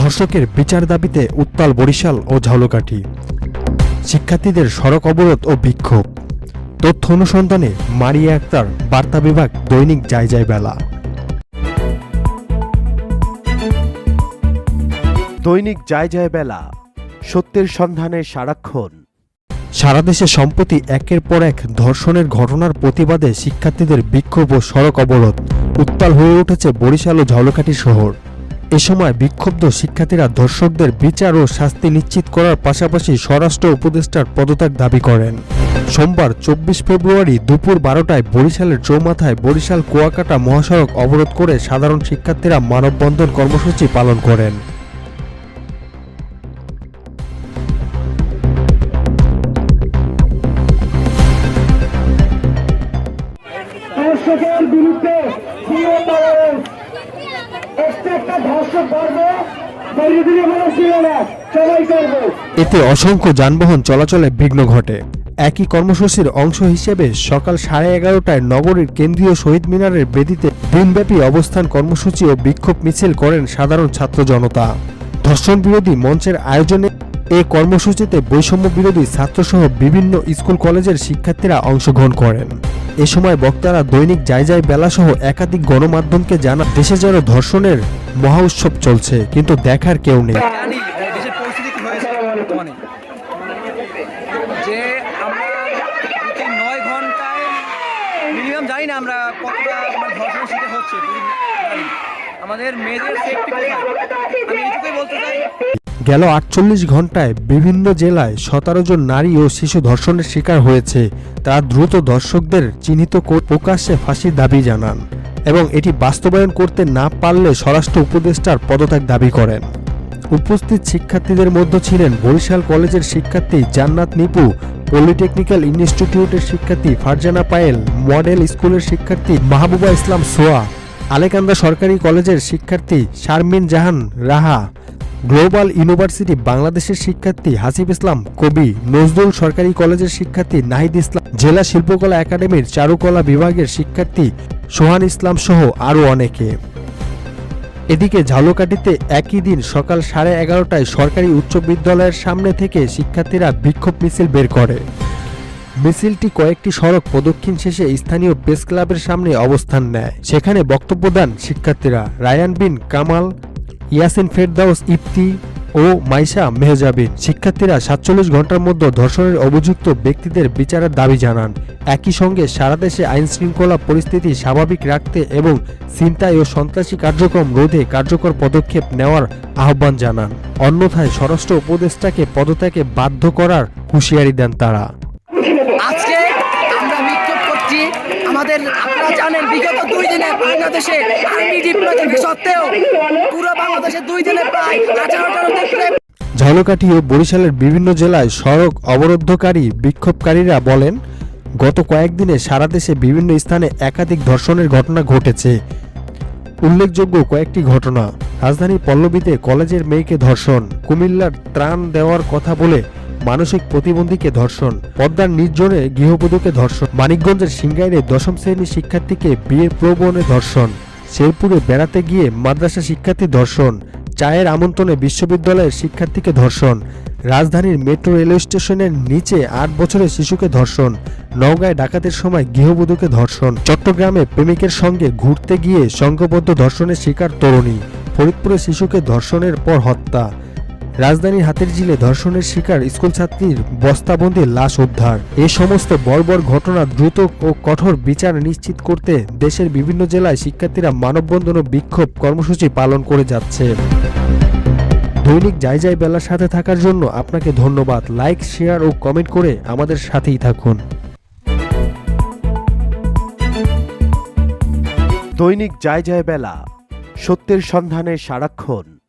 ধর্ষকের বিচার দাবিতে উত্তাল বরিশাল ও ঝালকাঠি। শিক্ষার্থীদের সড়ক অবরোধ ও বিক্ষোভ। তথ্য অনুসন্ধানে মারিয়া আক্তার বার্তা বিভাগ দৈনিক যায় যায় বেলা। দৈনিক যায় যায় বেলা সত্যের সন্ধানে সারাক্ষণ। সারা দেশে সম্প্রতি একের পর এক ধর্ষণের ঘটনার প্রতিবাদে শিক্ষার্থীদের বিক্ষোভ ও সড়ক অবরোধ। উত্তাল হয়ে উঠেছে বরিশাল ও ঝালকাঠি শহর। এ সময় বিক্ষুব্ধ শিক্ষার্থীরা ধর্ষকদের বিচার ও শাস্তি নিশ্চিত করার পাশাপাশি স্বরাষ্ট্র উপদেষ্টার পদত্যাগ দাবি করেন। সোমবার চব্বিশ ফেব্রুয়ারি দুপুর বারোটায় বরিশালের চৌমাথায় বরিশাল কুয়াকাটা মহাসড়ক অবরোধ করে সাধারণ শিক্ষার্থীরা মানববন্ধন কর্মসূচি পালন করেন। বিরুদ্ধে এতে অসংখ্য যানবাহন চলাচলে বিঘ্ন ঘটে। একই কর্মসূচির অংশ হিসেবে সকাল সাড়ে এগারোটায় নগরীর কেন্দ্রীয় শহীদ মিনারের বেদিতে দিনব্যাপী অবস্থান কর্মসূচি ও বিক্ষোভ মিছিল করেন সাধারণ ছাত্র জনতা। ধর্ষণ বিরোধী মঞ্চের আয়োজনে এ কর্মসূচিতে বৈষম্য বিরোধী ছাত্রসহ বিভিন্ন স্কুল কলেজের শিক্ষার্থীরা অংশগ্রহণ করেন। এ সময় বক্তারা দৈনিক যায় যায় বেলাসহ একাধিক গণমাধ্যমকে জানা দেশে যেন ধর্ষণের মহা উৎসব চলছে কিন্তু দেখার কেউ নেই। জানি দেশের পরিস্থিতি কি হয়েছে বর্তমানে? যে আমরা নয় ঘন্টায় মিনিমাম জানি না আমরা কতটা আমার ধর্ষণ শিকার হচ্ছে আমাদের মেয়েদের সেফটি আমি এইটুকুই বলতে চাই। গেল আটচল্লিশ ঘন্টায় বিভিন্ন জেলায় সতেরো জন নারী ও শিশু ধর্ষণের শিকার হয়েছে। তারা দ্রুত দর্শকদের চিহ্নিত প্রকাশ্যে ফাঁসির দাবি জানান। এবং এটি বাস্তবায়ন করতে না পারলে স্বরাষ্ট্র উপদেষ্টার পদত্যাগ দাবি করেন। উপস্থিত শিক্ষার্থীদের মধ্যে ছিলেন বরিশাল কলেজের শিক্ষার্থী জান্নাত নিপু, পলিটেকনিক্যাল ইনস্টিটিউটের শিক্ষার্থী ফারজানা পায়েল, মডেল স্কুলের শিক্ষার্থী মাহবুবা ইসলাম সোয়া, আলেকান্দা সরকারি কলেজের শিক্ষার্থী শারমিন জাহান রাহা, গ্লোবাল ইউনিভার্সিটি বাংলাদেশের শিক্ষার্থী হাসিব ইসলাম কবি, নজরুল সরকারি কলেজের শিক্ষার্থী নাহিদ ইসলাম, জেলা শিল্পকলা একাডেমির চারুকলা বিভাগের শিক্ষার্থী সোহান ইসলাম সহ আরও অনেকে। এদিকে ঝালকাঠিতে একই দিন সকাল সাড়ে এগারোটায় সরকারি উচ্চ বিদ্যালয়ের সামনে থেকে শিক্ষার্থীরা বিক্ষোভ মিছিল বের করে। মিছিলটি কয়েকটি সড়ক প্রদক্ষিণ শেষে স্থানীয় প্রেস ক্লাবের সামনে অবস্থান নেয়। সেখানে বক্তব্য দেন শিক্ষার্থীরা। রায়ান বিন কামাল, ইয়াসিন ফেরদাউস ইফতি ও মাইশা মেহজাবিন। শিক্ষার্থীরা সাতচল্লিশ ঘণ্টার মধ্যে ধর্ষণের অভিযুক্ত ব্যক্তিদের বিচারের দাবি জানান। একই সঙ্গে সারা দেশে আইন শৃঙ্খলা পরিস্থিতি স্বাভাবিক রাখতে এবং ছিনতাই ও সন্ত্রাসী কার্যক্রম রোধে কার্যকর পদক্ষেপ নেওয়ার আহ্বান জানান। অন্যথায় স্বরাষ্ট্র উপদেষ্টাকে পদত্যাগে বাধ্য করার হুঁশিয়ারি দেন তারা। আজকে আমরা আমাদের আপনারা জানেন, বিগত দুই দিনে বাংলাদেশে আর্মি ডিপ্লয় সত্ত্বেও পুরো বাংলাদেশে দুই দিনে প্রায় হাজার দেখলে ঝালকাঠি ও বরিশালের বিভিন্ন জেলায় সড়ক অবরোধকারী বিক্ষোভকারীরা বলেন, গত কয়েকদিনে সারা দেশে বিভিন্ন স্থানে একাধিক ধর্ষণের ঘটনা ঘটেছে। উল্লেখযোগ্য কয়েকটি ঘটনা। রাজধানী পল্লবীতে কলেজের মেয়েকে ধর্ষণ। কুমিল্লার ত্রাণ দেওয়ার কথা বলে মানসিক প্রতিবন্ধীকে ধর্ষণ, পদ্মার নির্জনে গৃহবধূকে ধর্ষণ, মানিকগঞ্জের সিংগাইরে দশম শ্রেণির শিক্ষার্থীকে বিয়ের প্রবণে ধর্ষণ, শেরপুরে বেড়াতে গিয়ে মাদ্রাসা শিক্ষার্থী ধর্ষণ, চায়ের আমন্ত্রণে বিশ্ববিদ্যালয়ের শিক্ষার্থীকে ধর্ষণ, রাজধানীর মেট্রো রেলওয়ে স্টেশনের নিচে আট বছরের শিশুকে ধর্ষণ, নওগাঁয় ডাকাতের সময় গৃহবধূকে ধর্ষণ, চট্টগ্রামে প্রেমিকের সঙ্গে ঘুরতে গিয়ে সংঘবদ্ধ ধর্ষণের শিকার তরুণী, ফরিদপুরে শিশুকে ধর্ষণের পর হত্যা রাজধানীর হাতের জিলে ধর্ষণের শিকার স্কুল ছাত্রীর বস্তাবন্দি লাশ উদ্ধার। এ সমস্ত বর্বর ঘটনা দ্রুত ও কঠোর বিচার নিশ্চিত করতে দেশের বিভিন্ন জেলায় শিক্ষার্থীরা মানববন্ধন ও বিক্ষোভ কর্মসূচি পালন করে যাচ্ছে। দৈনিক যাই যাই বেলার সাথে থাকার জন্য আপনাকে ধন্যবাদ। লাইক, শেয়ার ও কমেন্ট করে আমাদের সাথেই থাকুন। দৈনিক যায় যায় বেলা সত্যের সন্ধানে সারাক্ষণ।